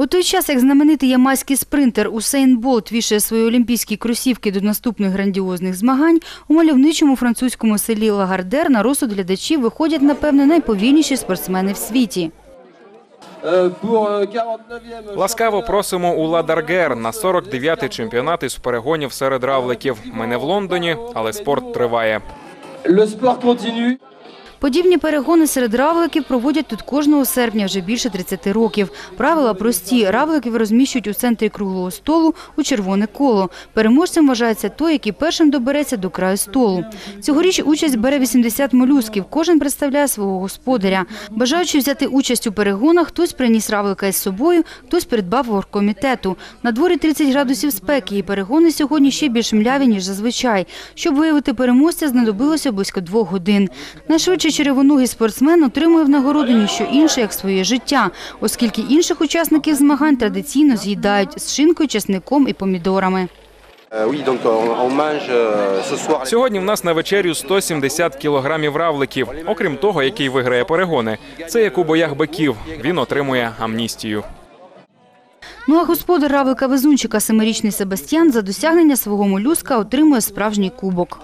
У той час, як знаменитий ямайський спринтер Усейн Болт вішає свої олімпійські кросівки до наступних грандіозних змагань, у мальовничому французькому селі Лагардер на розсуд глядачів виходять, напевне, найповільніші спортсмени в світі. Pour 49e. Ласкаво просимо у Ладаргер на 49-й чемпіонат із перегонів серед равликів. Ми не в Лондоні, але спорт триває. Le sport continue. Подібні перегони серед равликів проводять тут кожного серпня вже більше 30 років. Правила прості. Равликів розміщують у центрі круглого столу у червоне коло. Переможцем вважається той, який першим добереться до краю столу. Цьогоріч участь бере 80 молюсків. Кожен представляє свого господаря. Бажаючи взяти участь у перегонах, хтось приніс равлика із собою, хтось придбав оргкомітету. На дворі 30 градусів спеки і перегони сьогодні ще більш мляві, ніж зазвичай. Щоб виявити переможця, знадобилося близько двох годин. Найшвидший черевоногий спортсмен отримує в нагороду ніщо інше, як своє життя, оскільки інших учасників змагань традиційно з'їдають з шинкою, чесником і помідорами. Ce soir. Сьогодні в нас на вечерю 170 кілограмів равликів. Окрім того, який виграє перегони. Це як у боях биків. Він отримує амністію. Ну а господар равлика везунчика семирічний Себастьян за досягнення свого молюска отримує справжній кубок.